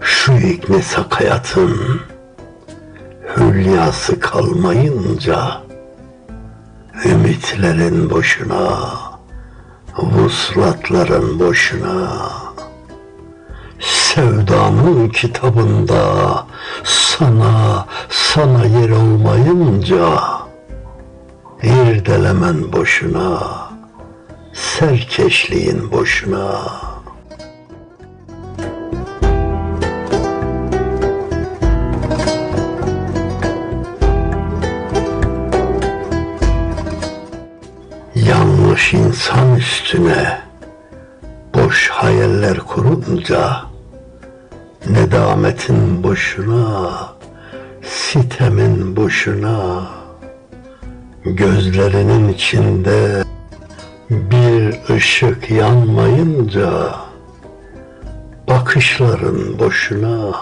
Şu iknesak hayatın hülyası kalmayınca Ümitlerin boşuna, vuslatların boşuna Sevdanın kitabında sana, sana yer olmayınca İrdelemen boşuna, serkeşliğin boşuna. Yanlış insan üstüne boş hayaller kurunca nedametin boşuna, sitemin boşuna, gözlerinin içinde bir ışık yanmayınca bakışların boşuna,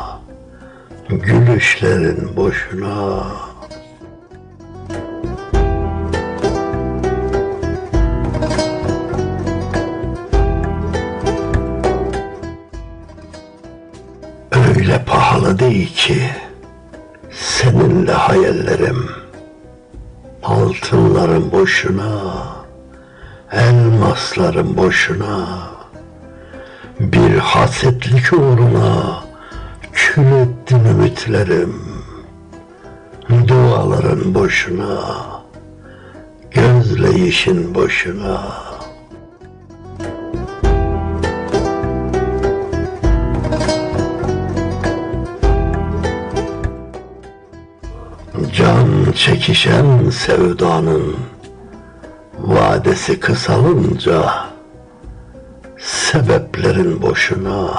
gülüşlerin boşuna. Pahalı değil ki seninle hayallerim altınların boşuna elmasların boşuna bir hasetlik uğruna kül ettin ümitlerim. Duaların boşuna gözleyişin boşuna Can çekişen sevdanın vadesi kısalınca sebeplerin boşuna,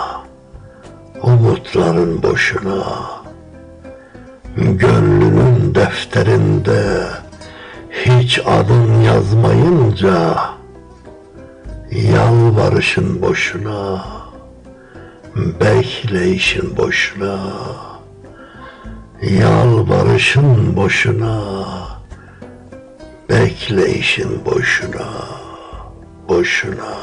umutların boşuna, gönlünün defterinde hiç adın yazmayınca yalvarışın boşuna, bekleyişin boşuna. Yalvarışın boşuna, bekleyişin boşuna, boşuna.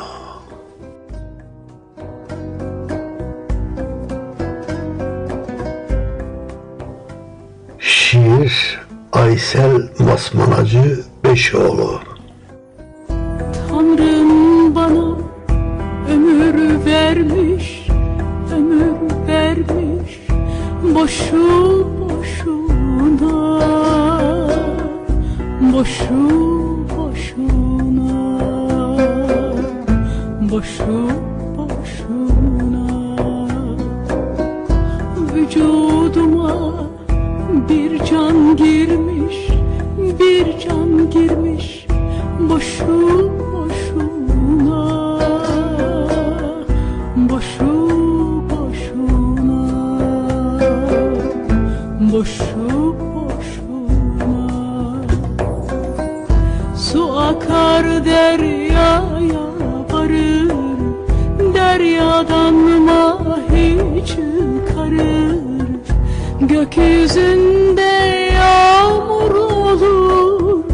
Şiir Aysel Masmanacı Beşoğlu Tanrım bana ömür vermiş, ömür vermiş Boşu boşuna, boşu boşuna Boşu boşuna. Vücuduma bir can girmiş, bir can girmiş Boşu boşuna, boşuna Su akar deryaya varır Deryadan mahi çıkarır. Gökyüzünde yağmur olur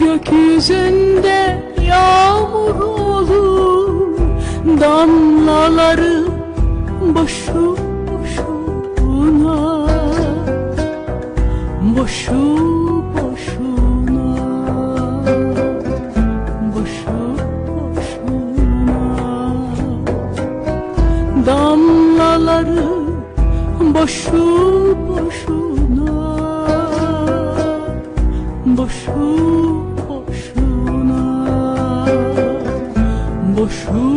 Gökyüzünde yağmur olur. Damlaları boşu boşuna Boşu boşuna Boşu boşuna. Damlaları boşu boşuna Boşu boşuna. Boşu